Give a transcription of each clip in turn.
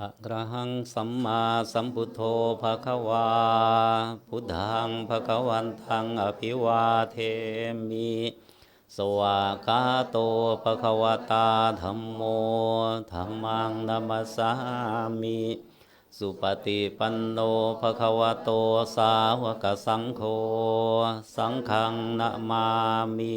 อะระหังสัมมาสัมพุทโธภะคะวา พุทธังภะคะวันตังอภิวาเทมิ สวากาโตภะคะวตาธัมโมธัมมังนัมสามิ สุปฏิปันโนภะคะวโตสาวกสังโฆ สังฆังนะมามิ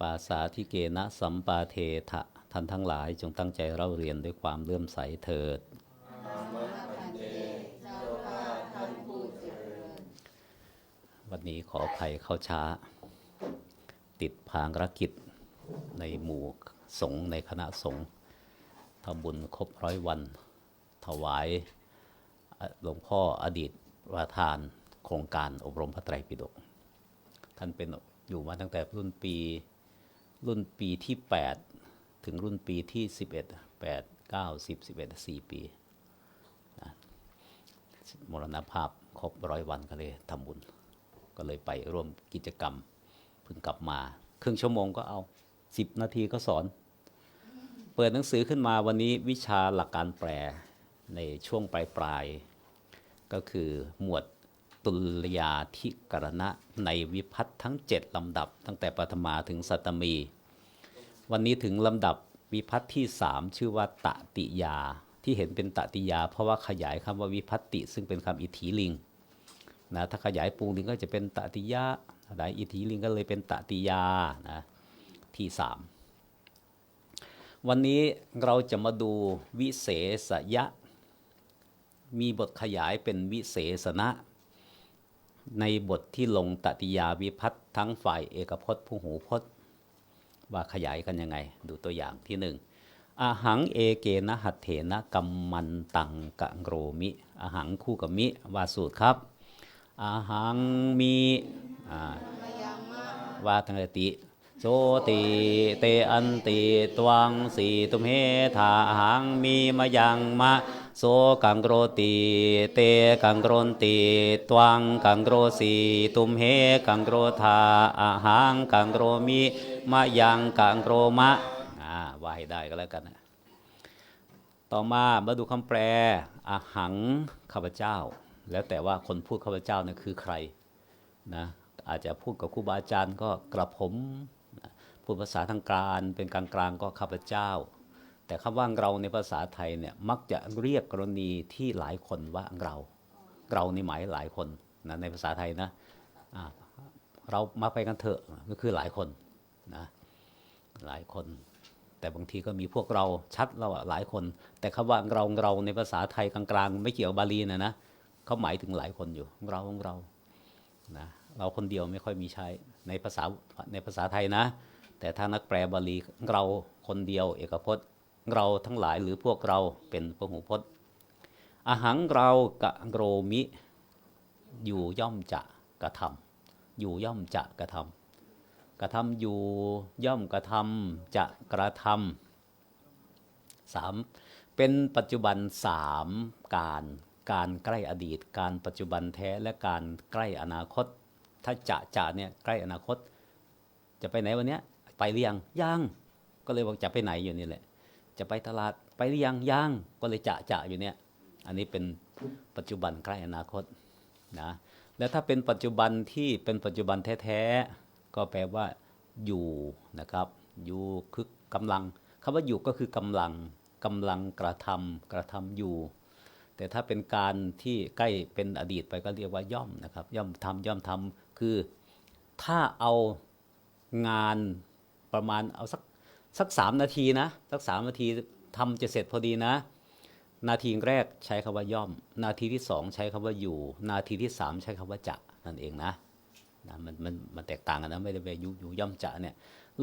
ปาสาธิเกนะสัมปาเทถะท่านทั้งหลายจงตั้งใจเล่าเรียนด้วยความเลื่อมใสเถิด วันนี้ขออภัยเข้าช้า ติดภารกิจในหมู่สงฆ์ในคณะสงฆ์ทำบุญครบร้อยวัน ถวายหลวงพ่ออดีตประธานโครงการอบรมพระไตรปิฎกท่านเป็นอยู่มาตั้งแต่รุ่นปี รุ่นปีที่ 8 ถึงรุ่นปีที่ 11 8 9 10 11 4 ปีนะมรณภาพครบร้อยวันก็เลยทำบุญ ก็เลยไปร่วมกิจกรรมเพิ่งกลับมา ครึ่งชั่วโมงก็เอา 10 นาทีก็สอน เปิดหนังสือขึ้นมาวันนี้วิชาหลักการแปลในช่วงปลายปลายๆก็คือหมวด ตุลยาธิกรณะในวิพัตน์ทั้ง 7 ลำดับ ตั้งแต่ปฐมาถึงสัตตมี วันนี้ถึงลำดับวิพัตน์ที่ 3 ชื่อว่าตติยา ที่เห็นเป็นตติยา เพราะว่าขยายคำว่าวิพัตติ ซึ่งเป็นคำอิทธิลิงนะถ้าขยายปูลิงก็จะเป็นตติยะขยายอิทธิลิงก็เลยเป็นตติยานะที่สามวันนี้เราจะมาดูวิเศษยะ มีบทขยายเป็นวิเศษณะ ในบทที่ลงตติยาวิพัตน์ทั้งฝ่ายเอกพจน์ผู้หูพจน์ว่าขยายกันยังไง ดูตัวอย่างที่หนึ่งอาหังเอเกนะหัตเถนะกัมมันตังกะโรมิอาหังคู่กับมิว่าสูตรครับอาหังมีอ่าวาทังติโสติเตอันติตวังสีตุมเหธาอาหังมีมายังมะ โสกังโรติเตกังโรนติตวังกังโรสีตุมเหกังโรธาอาหังกังโรมิมายังกังโรมะอ่าว่าให้ได้ก็แล้วกันนะต่อมามาดูคำแปลอาหังข้าพเจ้า แล้วแต่ว่าคนพูดข้าพเจ้าเนี่ยคือใครนะอาจจะพูดกับครูบาอาจารย์ก็กระผม พูดภาษาทางการเป็นกลางกลางก็ข้าพเจ้า แต่คำว่าเราในภาษาไทยเนี่ยมักจะเรียกกรณีที่หลายคนว่าเรา เราในหมายหลายคนนะในภาษาไทยนะอ่าเรามาไปกันเถอะก็คือหลายคนนะหลายคน แต่บางทีก็มีพวกเราชัดเราอะหลายคน แต่คำว่าเราเราในภาษาไทยกลางๆ ไม่เกี่ยวกับบาลีนะนะเขาหมายถึงหลายคนอยู่เราของเรานะเราคนเดียวไม่ค่อยมีใช้ในภาษาในภาษาไทยนะ แต่ถ้านักแปลบาลีเราคนเดียวเอกพจน์ เราทั้งหลายหรือพวกเราเป็นพหูพจน์อาหังเรากะโรมิ อยู่ย่อมจะกระทำอยู่ย่อมจะกระทำกระทำอยู่ย่อมกระทำจะกระทำสามเป็นปัจจุบันสามการการใกล้อดีต การปัจจุบันแท้และการใกล้อนาคต ถ้าจะจะเนี่ยใกล้อนาคต จะไปไหนวันเนี้ยไปหรือยังยังก็เลยบอกจะไปไหนอยู่นี่แหละ จะไปตลาดไปหรือยังยังก็เลยจะจะอยู่เนี่ย อันนี้เป็นปัจจุบันใกล้อนาคตนะแล้วถ้าเป็นปัจจุบันที่เป็นปัจจุบันแท้ๆก็แปลว่า อยู่นะครับ อยู่คือกำลังคำว่าอยู่ก็คือกำลังกำลังกระทำกระทำอยู่ แต่ถ้าเป็นการที่ใกล้เป็นอดีตไปก็เรียกว่าย่อมนะครับ ย่อมทำย่อมทำคือถ้าเอางานประมาณเอาสัก สักสามนาทีนะ สักสามนาทีทำจะเสร็จพอดีนะ นาทีแรกใช้คำว่าย่อม นาทีที่สองใช้คำว่าอยู่ นาทีที่สามใช้คำว่าจะนั่นเองนะนะมันมันมันแตกต่างกันนะไม่ได้ไปอยู่อยู่ย่อมจะเนี่ย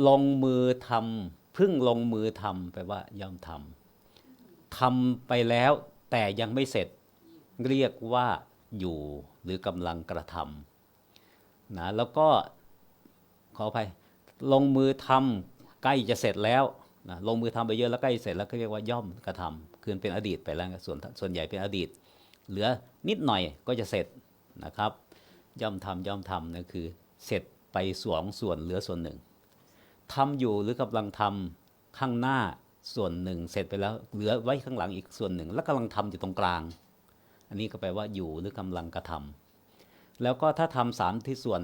ลงมือทำเพึ่งลงมือทำแปลว่าย่อมทำทำไปแล้วแต่ยังไม่เสร็จเรียกว่าอยู่หรือกำลังกระทำนะแล้วก็ขออภัยลงมือทำ ใกล้จะเสร็จแล้วนะลงมือทำไปเยอะแล้วใกล้เสร็จแล้วก็เรียกว่าย่อมกระทำคือเป็นอดีตไปแล้วส่วนส่วนใหญ่เป็นอดีต เหลือนิดหน่อยก็จะเสร็จนะครับ ย่อมทำย่อมทำนั่นคือเสร็จไปสวงส่วนเหลือส่วนหนึ่งทำอยู่หรือกำลังทำข้างหน้าส่วนหนึ่ง เสร็จไปแล้วเหลือไว้ข้างหลังอีกส่วนหนึ่ง แล้วกำลังทำอยู่ตรงกลาง อันนี้ก็แปลว่าอยู่หรือกำลังกระทำแล้วก็ถ้าทำสามที่ส่วน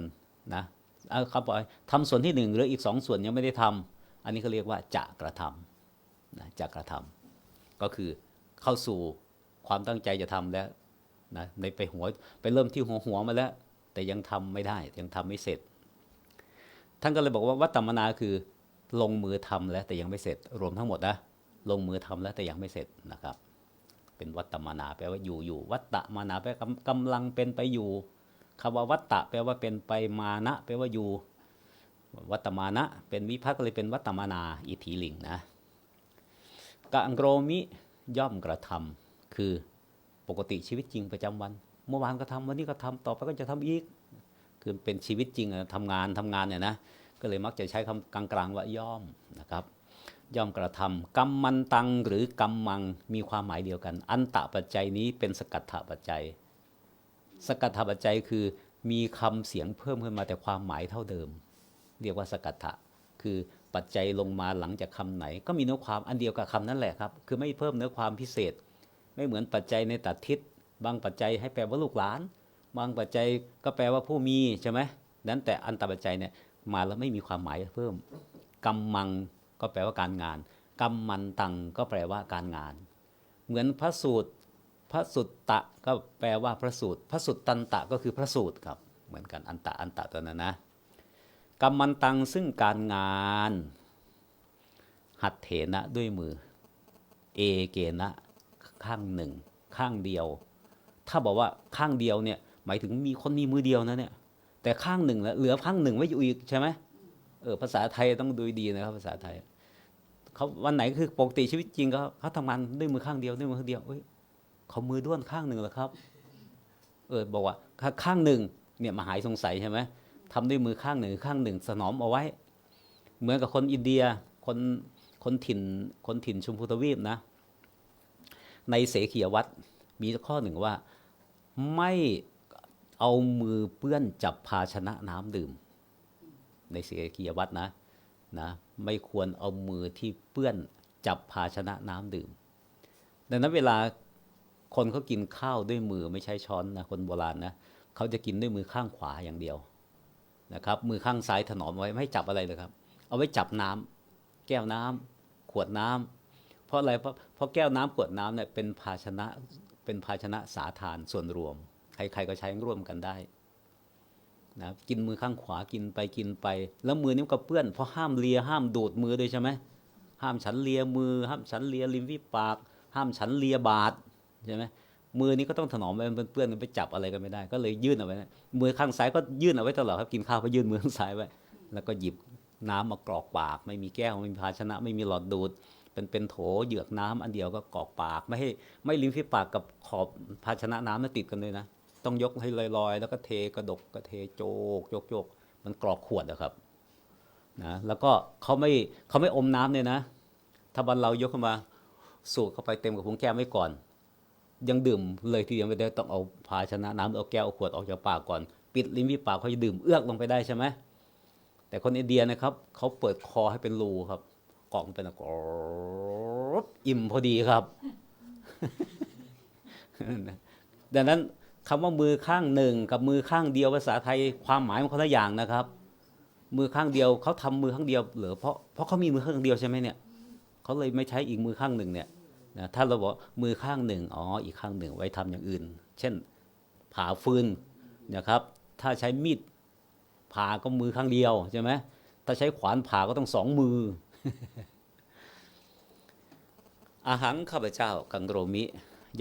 นะเอาครับอกทำส่วนที่หนึ่งหรืออีกสองส่วนยังไม่ได้ทำ อันนี้เขาเรียกว่าจะกระทำนะจะกระทำก็คือเข้าสู่ความตั้งใจจะทำแล้วนะในไปหัวไปเริ่มที่หัวหัวมาแล้ว แต่ยังทำไม่ได้ยังทำไม่เสร็จ ท่านก็เลยบอกว่าวัตตมนาคือลงมือทำแล้วแต่ยังไม่เสร็จ รวมทั้งหมดนะลงมือทำแล้วแต่ยังไม่เสร็จนะครับ เป็นวัตตมนาแปลว่าอยู่อยู่วัตตมนาแปลว่ากำกำลังเป็นไปอยู่คำว่าวัตตะแปลว่าเป็นไปมานะ แปลว่าอยู่ วัตมานะ เป็นวิพักเลยเป็นวัตตมนาอิทธิลิงนะกังโรมิย่อมกระทำคือปกติชีวิตจริงประจำวัน เมื่อวานก็ทำวันนี้ก็ทำต่อไปก็จะทำอีก คือเป็นชีวิตจริงอะทำงานทำงานเนี่ยนะก็เลยมักจะใช้คำกลางๆว่าย่อมนะครับย่อมกระทำกรรมมันตังหรือกรรมมังมีความหมายเดียวกัน อันตะปัจจัยนี้เป็นสกัตถปัจจัย สกัตถปัจจัยคือมีคำเสียงเพิ่มขึ้นมาแต่ความหมายเท่าเดิม เรียกว่าสกัตถะคือปัจจัยลงมาหลังจากคำไหน ก็มีเนื้อความอันเดียวกับคำนั้นแหละครับ คือไม่เพิ่มเนื้อความพิเศษ ไม่เหมือนปัจจัยในตัดทิศบางปัจจัยให้แปลว่าลูกหลาน บางปัจจัยก็แปลว่าผู้มีใช่ไหมนั้นแต่อันตปัจจัยเนี่ยมาแล้วไม่มีความหมายเพิ่มกำมังก็แปลว่าการงานกำมันตังก็แปลว่าการงาน เหมือนพระสูตรพระสุตตะก็แปลว่าพระสูตร พระสุตตันตะก็คือพระสูตรครับ เหมือนกันอันตะอันตะตัวนั้นนะ กำมันตังซึ่งการงาน หัดเถนะด้วยมือ เอเกนะ ข้างหนึ่ง ข้างเดียว ถ้าบอกว่าข้างเดียวเนี่ย หมายถึงมีคนมีมือเดียวนะเนี่ย แต่ข้างหนึ่งแล้วเหลือข้างหนึ่งไว้อยู่อีกใช่ไหมเออภาษาไทยต้องดูดีนะครับ ภาษาไทยเขาวันไหนคือปกติชีวิตจริงเขาเขาทำงานด้วยมือข้างเดียวด้วยมือข้างเดียวเอ้ยเขามือด้วนข้างหนึ่งเหรอครับ เออบอกว่าข้างหนึ่งเนี่ยมาหายสงสัยใช่ไหม ทำด้วยมือข้างหนึ่งข้างหนึ่งสนอมเอาไว้ เหมือนกับคนอินเดียคนคนถิ่นคนถิ่นชมพูทวีปนะ ในเสขียวัตรมีข้อหนึ่งว่าไม่เอามือเปื้อนจับภาชนะน้ำดื่ม ในเสขียวัตรนะนะ ไม่ควรเอามือที่เปื้อนจับภาชนะน้ำดื่ม ดังนั้นเวลาคนเขากินข้าวด้วยมือไม่ใช่ช้อนนะคนโบราณนะเขาจะกินด้วยมือข้างขวาอย่างเดียว นะครับ มือข้างซ้ายถนอมไว้ไม่ให้จับอะไรเลยครับ เอาไว้จับน้ำแก้วน้ำขวดน้ำเพราะอะไรเพราะเพราะแก้วน้ำขวดน้ำเนี่ยเป็นภาชนะเป็นภาชนะสาทานส่วนรวม ใครๆก็ใช้ร่วมกันได้นะกินมือข้างขวากินไปกินไป แล้วมือนี้วก็เปื้อนเพราะห้ามเลียห้ามดูดมือด้วยใช่ไหมห้ามฉันเลียมือ ห้ามฉันเลียริมฝีปาก ห้ามฉันเลียบาดใช่ไหม มือนี้ก็ต้องถนอมไว้มันเปื้อนกันไปจับอะไรกันไม่ได้ ก็เลยยื่นเอาไว้มือข้างซ้ายก็ยื่นเอาไว้ตลอดครับกินข้าวก็ยื่นมือข้างซ้ายไว้แล้วก็หยิบน้ำมากรอกปาก ไม่มีแก้วไม่มีภาชนะ ไม่มีหลอดดูด เป็นเป็นโถเหยือกน้ำอันเดียวก็กรอกปาก ไม่ให้ไม่ลิ้มฝีปากกับขอบภาชนะน้ำนั้นติดกันเลยนะต้องยกให้ลอยๆ แล้วก็เทกระดกก็เทโจกโยกโยกมันกรอกขวดนะครับนะแล้วก็เขาไม่เขาไม่อมน้ำเนี่ยนะ ถ้าบันเรายกขึ้นมาสูดเข้าไปเต็มกับพุงแก้มไว้ก่อน ยังดื่มเลยทีเดียวไม่ได้ต้องเอาภาชนะน้ำเอาแก้วเอาขวดออกจากปากก่อน ปิดลิ้นฝีปากเขาจะดื่มเอื้อกลงไปได้ใช่ไหมแต่คนอินเดียนะครับเขาเปิดคอให้เป็นรูครับกล่องเป็นกรอบอิ่มพอดีครับดังนั้นคำว่ามือข้างหนึ่งกับมือข้างเดียวภาษาไทยความหมายมันคนละอย่างนะครับ มือข้างเดียวเขาทำมือข้างเดียวเหรือเพราะเพราะเขามีมือข้างเดียวใช่ไหมเนี่ยเขาเลยไม่ใช้อีกมือข้างหนึ่งเนี่ย นะถ้าเราบอกมือข้างหนึ่งอ๋ออีกข้างหนึ่งไว้ทำอย่างอื่น เช่นผ่าฟืนนะครับ ถ้าใช้มีดผ่าก็มือข้างเดียวใช่ไหมถ้าใช้ขวานผ่าก็ต้องสองมือ อาหังข้าพเจ้ากังโรมิ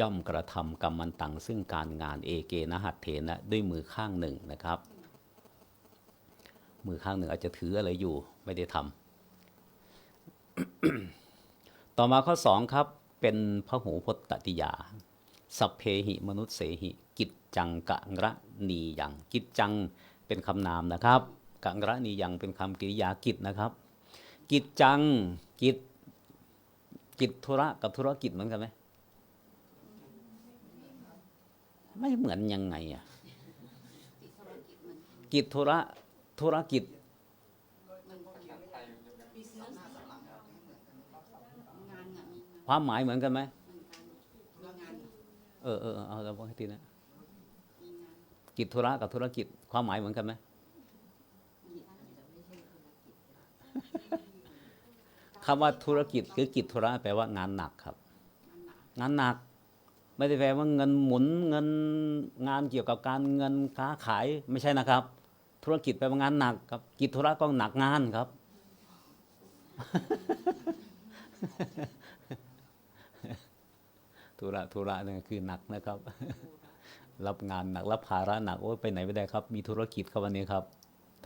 ย่อมกระทำกรรมันตังซึ่งการงานเอเกนะหัตเถนะด้วยมือข้างหนึ่งนะครับ มือข้างหนึ่งอาจจะถืออะไรอยู่ไม่ได้ทต่อมาข้อสองครับ เป็นพหูพจน์ตติยาสัพเพหิมนุษย์เสหิ กิจจังกะระนียังกิจจังเป็นคำนามนะครับกะระนียังเป็นคำกริยากิจนะครับ กิจจังกิจกิจธุระกับธุรกิจเหมือนกันไหมไม่เหมือนยังไงอะกิจธุระธุรกิจ งานอะมีงาน ความหมายเหมือนกันไหมเหมือนกันมีงานเออเออเออเอาเราบอกให้ทีนะมีงานกิจธุระกับธุรกิจ ความหมายเหมือนกันไหมมีได้แต่ไม่ใช่ธุรกิจคำว่าธุรกิจคือกิจธุระแปลว่างานหนักครับงานหนักงานหนัก ไม่ได้แปลว่าเงินหมุนเงินงานเกี่ยวกับการเงินค้าขายไม่ใช่นะครับ ธุรกิจแปลว่างานหนักครับ กิจธุระก็หนักงานครับ ธุระธุระเนี่ยคือหนักนะครับ รับงานหนักรับภาระหนักโอ้ไปไหนไม่ได้ครับ มีธุรกิจครับวันนี้ครับ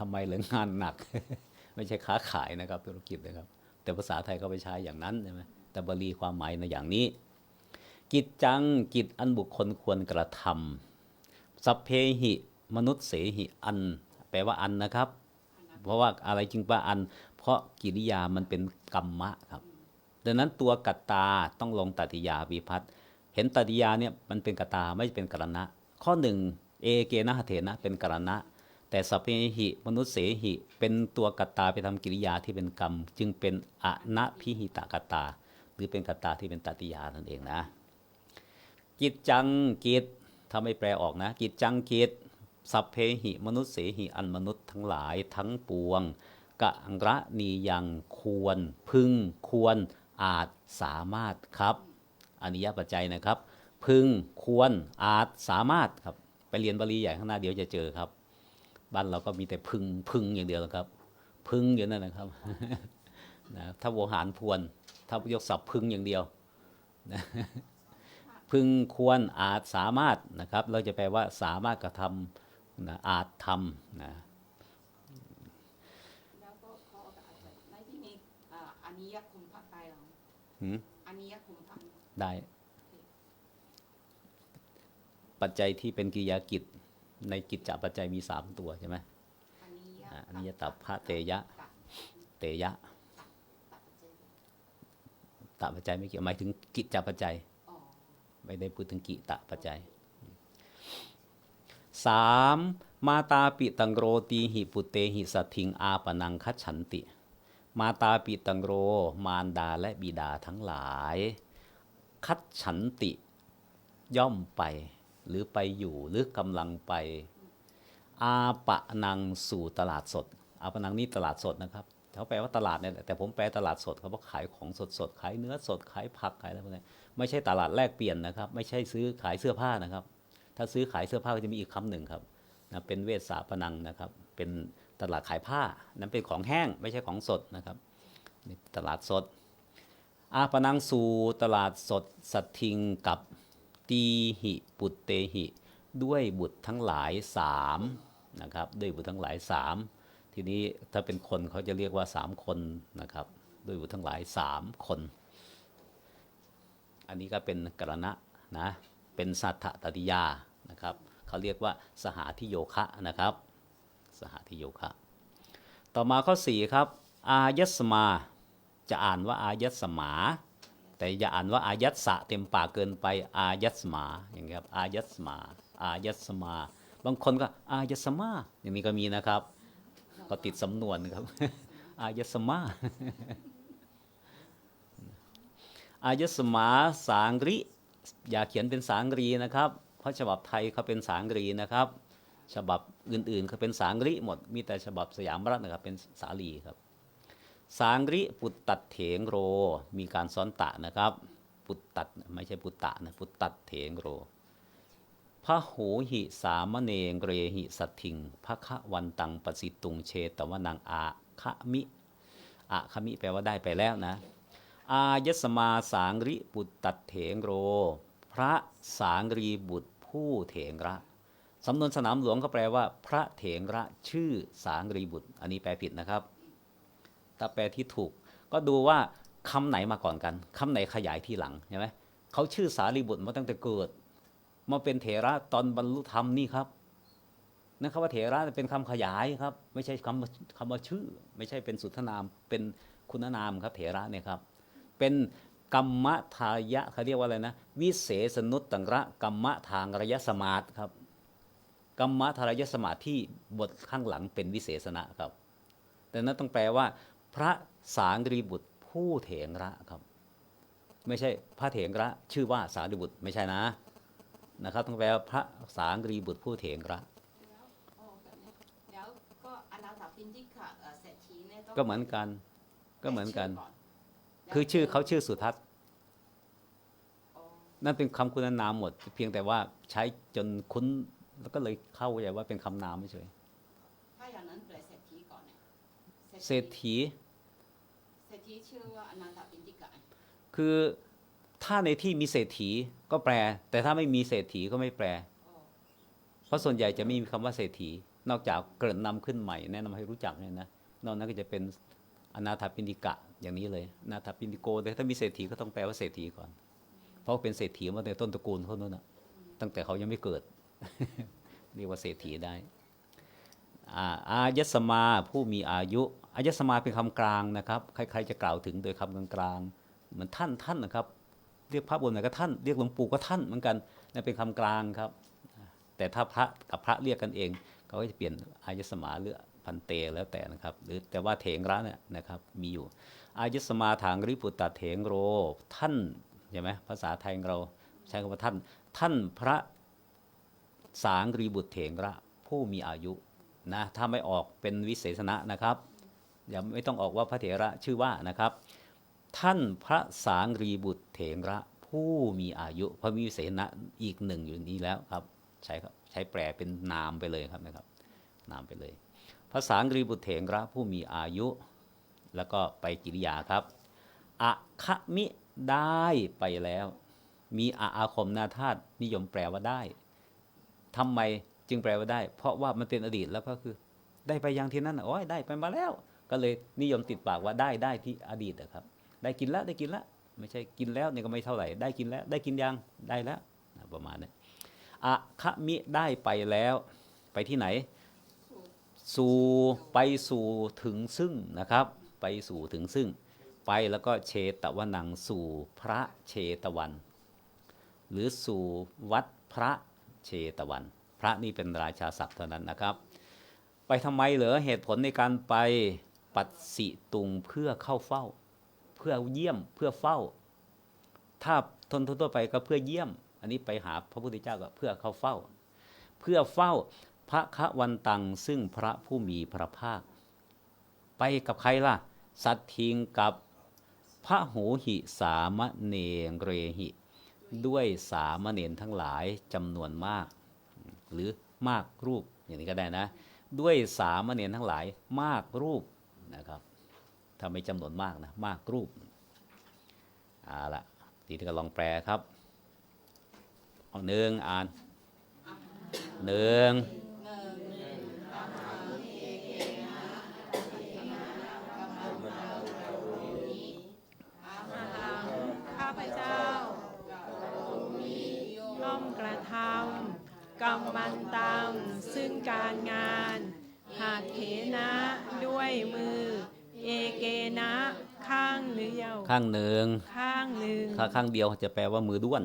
ทำไมเหรืองานหนัก ไม่ใช่ค้าขายนะครับ ธุรกิจนะครับ แต่ภาษาไทยก็ไปใช้อย่างนั้นใช่ไหมแต่บาลีความหมายในอย่างนี้ กิจจังกิจอันบุคคลควรกระทำสัพเพหิมนุษย์เสหิอัน แปลว่าอันนะครับ เพราะว่าอะไรจึงว่าอัน เพราะกิริยามันเป็นกรรมะครับดังนั้นตัวกัตตาต้องลงตติยาวิพัตน์ เห็นตติยาเนี่ยมันเป็นกตาไม่เป็นกรณะ ข้อหนึ่งเอเกนะหเถนะเป็นกรณะ แต่สัพเพหิมนุษย์เสหิ เป็นตัวกตาไปทำกิริยาที่เป็นกรรม จึงเป็นอนะพิหิตกตา หรือเป็นกตตาที่เป็นตติยานั่นเองนะ กิจจังกิจถ้าไม่แปลออกนะ กิจจังกิจสัพเพหิมนุษย์เสหิอันมนุษย์ทั้งหลายทั้งปวงกะระนียังควร พึงควรอาจสามารถครับ อนิยปัจจัยนะครับ พึงควรอาจสามารถครับไปเรียนบาลีใหญ่ข้างหน้าเดี๋ยวจะเจอครับ บ้านเราก็มีแต่พึงพึงอย่างเดียวนะครับ พึงอย่างนั้นนะครับนะถ้าโวหารพวนถ้ายกศัพท์พึงอย่างเดียวนะพึงควรอาจสามารถนะครับ เราจะแปลว่าสามารถกระทำนะอาจทำนะแล้วก็เขาเอาแบบในที่นี้อ่าอันนี้ยคุมพระไตรเหรอหืมอันนี้ยคุมพระ ได้ ปัจจัยที่เป็นกิริยากิจ ในกิจจปัจจัยมีสามตัวใช่ไหมอันนี้ยอ่าอันนี้ยตับพระเตยะตับเตยะตับเจตะปัจจัยไม่เกี่ยวหมายถึงกิจจปัจจัยอ๋อไม่ได้พูดถึงกิตะปัจจัยสามมาตาปิตังโรตีหิปุเตหิสัตถิงอาปนังคัจฉันติ มาตาปิตังโร มารดาและบิดาทั้งหลาย คัจฉันติย่อมไป หรือไปอยู่หรือกำลังไป อาปะนังสู่ตลาดสด อาปะนังนี่ตลาดสดนะครับเขาแปลว่าตลาดเนี่ยแต่ผมแปลตลาดสดเขาบอกขายของสดสดขายเนื้อสดขายผักขายอะไรพวกนี้ไม่ใช่ตลาดแลกเปลี่ยนนะครับ ไม่ใช่ซื้อขายเสื้อผ้านะครับ ถ้าซื้อขายเสื้อผ้าก็จะมีอีกคำหนึ่งครับนะเป็นเวสสาปนังนะครับ เป็นตลาดขายผ้านั้นเป็นของแห้งไม่ใช่ของสดนะครับตลาดสด อาปนังสูตลาดสดสัตทิงกับตีหิปุตเตหิ ด้วยบุตรทั้งหลายสามนะครับด้วยบุตรทั้งหลายสามทีนี้ถ้าเป็นคนเขาจะเรียกว่าสามคนนะครับด้วยบุตรทั้งหลายสามคน อันนี้ก็เป็นกรณะนะเป็นสัทธตติยานะครับเขาเรียกว่าสหาธิโยคะนะครับ สหาธิโยคะ ต่อมาข้อ 4 ครับ อายสมา จะอ่านว่าอายัสมา แต่อย่าอ่านว่าอายัสสะเต็มปากเกินไปอายัสมาอย่างเงี้ยครับอายัสมาอายัสมา บางคนก็อายัสมาอย่างนี้ก็มีนะครับก็ติดสำนวนครับอายัสมาอายัสมาสางริอย่าเขียนเป็นสางรีนะครับ เพราะฉบับไทยเขาเป็นสางรีนะครับ ฉบับอื่นๆเขาเป็นสางริหมดมีแต่ฉบับสยามรัฐนะครับเป็นสาลีครับ สางริปุตตัดเถงโร มีการซ้อนตะนะครับ ปุตตัดไม่ใช่ปุตตะนะปุตตัดเถงโรพระโหหิสามเณงเรหิสัตถิงพระคะวันตังปสิตุงเชตวนังอาคะมิอาคะมิแปลว่าได้ไปแล้วนะ อายสมาสางริบุตรตัดเถงโร พระสางรีบุตรผู้เถงระ สำนวนสนามหลวงก็แปลว่า พระเถงระชื่อสางรีบุตร อันนี้แปลผิดนะครับ ถ้าแปลที่ถูก ก็ดูว่าคำไหนมาก่อนกันคำไหนขยายทีหลังใช่ไหมเขาชื่อสารีบุตรมาตั้งแต่เกิดมาเป็นเถระตอนบรรลุธรรมนี่ครับนั่นคำว่าเถระเป็นคำขยายครับ ไม่ใช่คำคำว่าชื่อ ไม่ใช่เป็นสุทธนาม เป็นคุณนามครับเถระเนี่ยครับ เป็นกรรมทายะเขาเรียกว่าอะไรนะ วิเศษนุตตังระกรรมทางระยะสมาธิครับกรรมทารยสมาธิบทข้างหลังเป็นวิเศษนะครับ แต่นั้นต้องแปลว่า พระสารีบุตรผู้เถระครับ ไม่ใช่พระเถระชื่อว่าสารีบุตรไม่ใช่นะนะครับต้องแปลว่าพระสารีบุตรผู้เถระแล้วโอ้แบบนี้แล้วก็อนาถาปินทิกะเอ่อเศรษฐีเนี่ยต้องก็เหมือนกันก็เหมือนกันแต่คือชื่อเขาชื่อสุทัศน์อ๋อนั่นเป็นคำคุณนามหมด เพียงแต่ว่าใช้จนคุ้นแล้วก็เลยเข้าใจว่าเป็นคำนามไม่เฉยถ้าอย่างนั้นแปลเศรษฐีก่อนเนี่ยเศรษฐี เศรษฐีชื่อว่าอนาถาปินทิกะคือถ้าในที่มีเศรษฐีก็แปล แต่ถ้าไม่มีเศรษฐีก็ไม่แปลอ๋อเพราะส่วนใหญ่จะไม่มีคำว่าเศรษฐี นอกจากเกริ่นนำขึ้นใหม่ แนะนำให้รู้จักเนี่ยนะนอกนั้นก็จะเป็นอนาถาปิณิกะอย่างนี้เลยอนาถาปิณิโกแต่ถ้ามีเศรษฐีก็ต้องแปลว่าเศรษฐีก่อน เพราะเป็นเศรษฐีมาในต้นตระกูลเขาโน่นนะตั้งแต่เขายังไม่เกิด เรียกว่าเศรษฐีได้อาอายสมาผู้มีอายุ อายสมาเป็นคำกลางนะครับ ใครๆจะกล่าวถึงโดยคำกลางๆเหมือนท่านท่านนะครับ เรียกพระบนไหนก็ท่านเรียกหลวงปู่ก็ท่านเหมือนกันนั่นเป็นคำกลางครับ แต่ถ้าพระกับพระเรียกกันเองเขาก็จะเปลี่ยนอายสมาหรือพันเตแล้วแต่นะครับ หรือแต่ว่าเถงระเนี่ยนะครับมีอยู่ อายสมาทางริปุตตะเถงโรท่านใช่ไหมภาษาไทยเราใช้คำว่าท่าน ท่านพระสางรีบุตรเถงระผู้มีอายุนะถ้าไม่ออกเป็นวิเศษณะนะครับ อย่าไม่ต้องออกว่าพระเถระชื่อว่านะครับ ท่านพระสางรีบุตรเถระผู้มีอายุพระวิเศษณะอีกหนึ่งอยู่นี้แล้วครับใช้ครับใช้แปลเป็นนามไปเลยครับนะครับ นามไปเลยภาษาอังกฤษบุตรเถงระผู้มีอายุ แล้วก็ไปกิริยาครับอะคะมิได้ไปแล้ว มีอาอาคมนาธาตุนิยมแปลว่าได้ทำไมจึงแปลว่าได้ เพราะว่ามันเป็นอดีตแล้วก็คือ ได้ไปยังที่นั่นโอ้ยได้ไปมาแล้ว ก็เลยนิยมติดปากว่าได้ได้ที่อดีตนะครับ ได้กินแล้วได้กินแล้วไม่ใช่กินแล้วเนี่ยก็ไม่เท่าไหร่ได้กินแล้วได้กินยังได้แล้วประมาณนี้อะคะมิได้ไปแล้วไปที่ไหน สู่ไปสู่ถึงซึ่งนะครับ ไปสู่ถึงซึ่ง ไปแล้วก็เชตวันังสู่พระเชตวัน หรือสู่วัดพระเชตวัน พระนี่เป็นราชาศัพท์เท่านั้นนะครับ ไปทำไมเหรอเหตุผลในการไป ปัดสิตุงเพื่อเข้าเฝ้า เพื่อเยี่ยมเพื่อเฝ้า ถ้าทนทั่วไปก็เพื่อเยี่ยม อันนี้ไปหาพระพุทธเจ้าก็เพื่อเข้าเฝ้า เพื่อเฝ้าพระคะวันตังซึ่งพระผู้มีพระภาค ไปกับใครล่ะ สัตทิงกับพระหูหิสามเณเรหิ ด้วยสามเณรทั้งหลายจำนวนมาก หรือมากรูปอย่างนี้ก็ได้นะ ด้วยสามเณรทั้งหลายมากรูป นะครับถ้าไม่จำนวนมากนะมากรูปเอาละทีนี้ก็ลองแปลครับเอาหนึ่งอ่านหนึ่งข้าพเจ้าย่อมกระทำกรรมันตังซึ่งการงาน หากเถนะด้วยมือ เอเกนะข้างเดียวข้างหนึ่งข้างหนึ่งถ้าข้างเดียวจะแปลว่ามือด้วน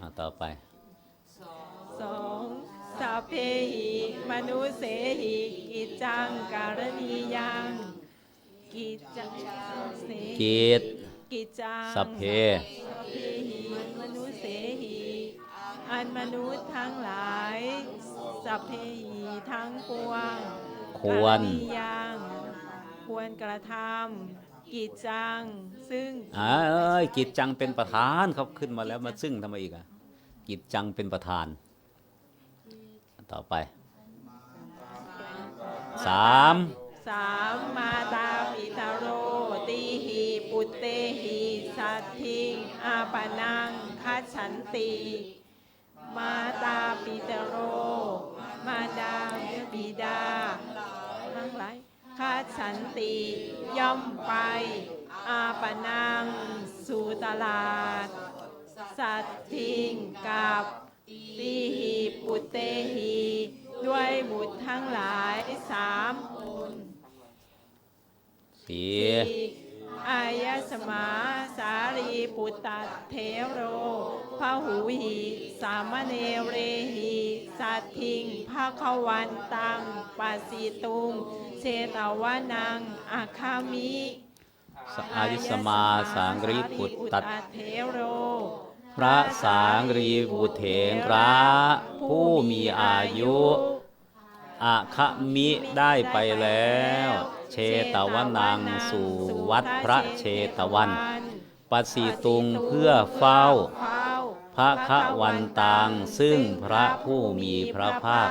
อ่าต่อไปสองสัพเพหิมนุเสหิกิจจังการณียังกิจจังเสหิกิจกิจจังสัพเพสัพเพหิมนุษย์เสหิอันมนุษย์ทั้งหลาย สัพเพหิทั้งปวงควรกณิยังควรกระทำกิจจัง ซึ่งอ่าเอ้ยกิจจังเป็นประธานเขาขึ้นมาแล้วมาซึ่งทำไมอีกอะกิจจังเป็นประธาน ต่อไปสามสามมาตาปิตาโรตีหิปุตเตหิสัตทิงอาปานังคัจฉันติ มาตาปิตาโร มาดาบิดาทั้งหลายคัจฉันติย่อมไป อาปนังสู่ตลาด สัตทิงกับตีหีปุเตหี ด้วยบุตรทั้งหลายสามคนสี อายสมาสารีปุตตะเทโรพระหูหีสามเณเรหีสัตทิงภาควันตังปัสสิตุงเชตวานังอาคามิสอาริสมาสังริปุตตัดเทโรพระสังรีบุเถระผู้มีอายุอาคะมิได้ไปแล้ว เชตวนังสู่วัดพระเชตวัน ปสีตุงเพื่อเฝ้า พระคะวันตังซึ่งพระผู้มีพระภาค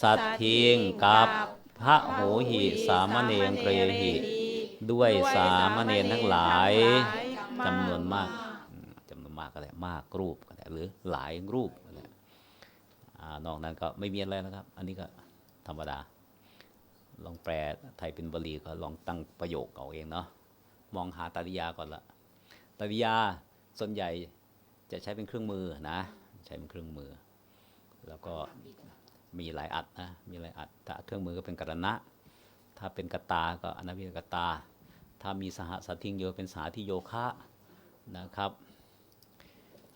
สัตทิงกับพระโหหิสามเณรเกรหิ ด้วยสามเณรทั้งหลายจำนวนมากจำนวนมากก็ได้มากรูปก็ได้หรือหลายรูปก็ได้อ่านอกนั้นก็ไม่มีอะไรนะครับ อันนี้ก็ธรรมดา ลองแปลไทยเป็นบาลีก็ลองตั้งประโยคเอาเองเนาะมองหาตริยาก่อนละตริยาส่วนใหญ่จะใช้เป็นเครื่องมือนะ ใช้เป็นเครื่องมือ แล้วก็มีหลายอัดนะมีหลายอัดถ้าเครื่องมือก็เป็นกรณะ ถ้าเป็นกตา ก็อนาวิกตา ถ้ามีสหสัทิงโยเป็นสาธิโยคะนะครับ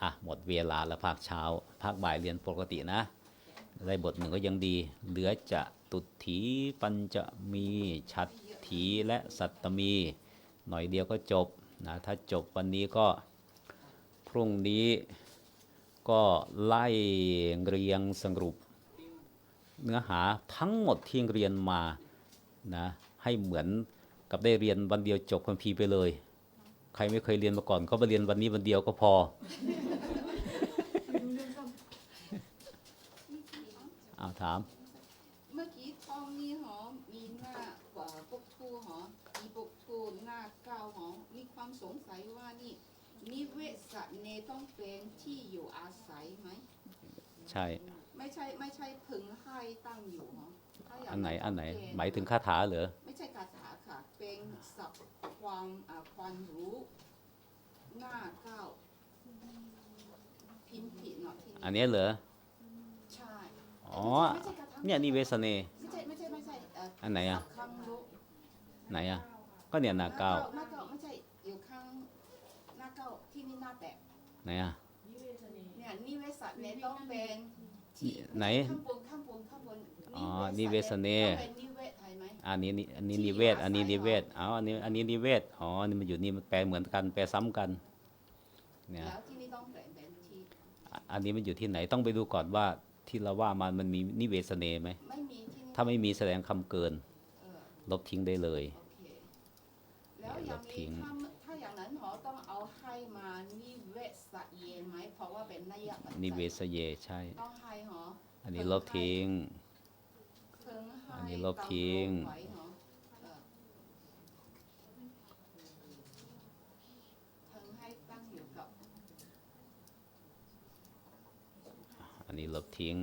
อะหมดเวลาแล้วภาคเช้า ภาคบ่ายเรียนปกตินะ ได้บทหนึ่งก็ยังดี เหลือจะ ตุถีปัญจะมีชัดถีและสัตตมี หน่อยเดียวก็จบนะถ้าจบวันนี้ก็พรุ่งนี้ก็ไล่เรียงสรุป เนื้อหาทั้งหมดที่เรียนมานะให้เหมือนกับได้เรียนวันเดียวจบคัมภีร์ไปเลย ใครไม่เคยเรียนมาก่อนก็มาเรียนวันนี้วันเดียวก็พอเอาถาม เมื่อกี้ทองนี่หอมีหน้ากว่าปกทูหอมีปกทูหน้าเก้าหอมี ความสงสัยว่านี่ นิเวศเนต้องเป็นที่อยู่อาศัยไหมใช่ ไม่ใช่ไม่ใช่พึงให้ตั้งอยู่หรอถ้าย่างอันไหนอันไหนเป็หมายถึงคาถาเหรอไม่ใช่คาถาค่ะ เป็นศัพท์ความอ่าความรู้หน้าเก้าพิมพ์ผิดหน่อยที่อันเนี้ยเหรอใช่อ๋อไม่ใช่คาถาเนี่ยนิเวศเนไม่ใช่ไม่ใช่ไม่ใช่เอ่ออันไหนอะศัพท์ความรู้ไหนอะก็เนี่ยหนาเก้าหน้าเก้าไม่ใช่อยู่ข้างหน้าเก้า ที่นี่หน้าแตะไหนอะเนี่ยนิเวศเนต้องเป็นที่ไหนข้างบนข้างบนข้างบนอ๋อนิเวศเนต้องเป็นนิเวศไทยไหมอันนี้นี่อันนี้นิเวศ อันนี้นิเวศเอาอันนี้อันนี้นิเวศอ๋อนี่มันอยู่นี่มันแปลเหมือนกันแปลซ้ำกันเนี่ยแล้วที่นี่ต้องเป็นเป็นที่อะอันนี้มันอยู่ที่ไหนต้องไปดูก่อนว่าที่เราว่ามันมันมีนิเวศเนไหมไม่มีที่นี่ถ้าไม่มีแสดงคำเกินเออลบทิ้งได้เลยโอเคแล้วอลย่างบทิ้นี้งถ้า ให้มานิเวศเยนไหมเพราะว่าเป็นนัยยะปัจจัยนิเวศเยใช่ ต้องให้หออันนี้ลบทิ้งเพิ่งให้อันนี้ลบทิ้งตามลไว้หอเออเพิ่งให้ตั้งอยู่กับอันนี้ลบทิ้ง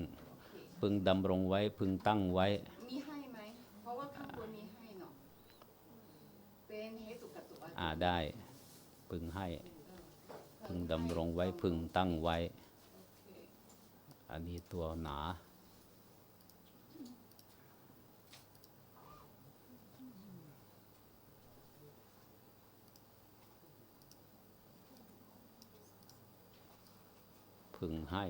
พึงดำรงไว้พึงตั้งไว้ มีให้ไหม เพราะว่าข้างบนมีให้เนาะ เป็นเหตุกัตุอาอ่าได้ พึงให้ พึงดำรงไว้พึงตั้งไว้ อันนี้ตัวหนาพึงให้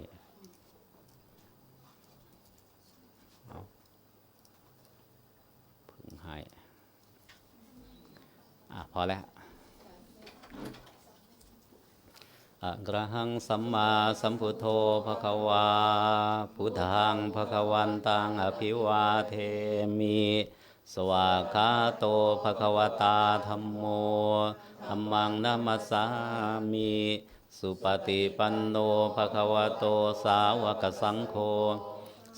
พึงให้ อะ พอแล้ว อะระหังสัมมาสัมพุทโธภะคะวา พุทธังภะคะวันตังอภิวาเทมิ สวากาโตภะคะวตาธัมโมธัมมังนัมัสสามิ สุปฏิปันโนภะคะวะโตสาวกสังโฆ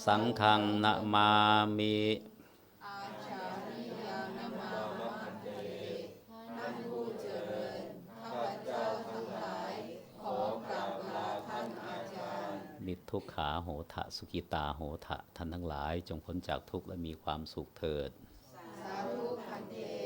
สังฆังนะมามิ นิทุกขาโหทะสุกิตาโหทะท่านทั้งหลาย จงพ้นจากทุกข์และมีความสุขเถิด สาธุพันเต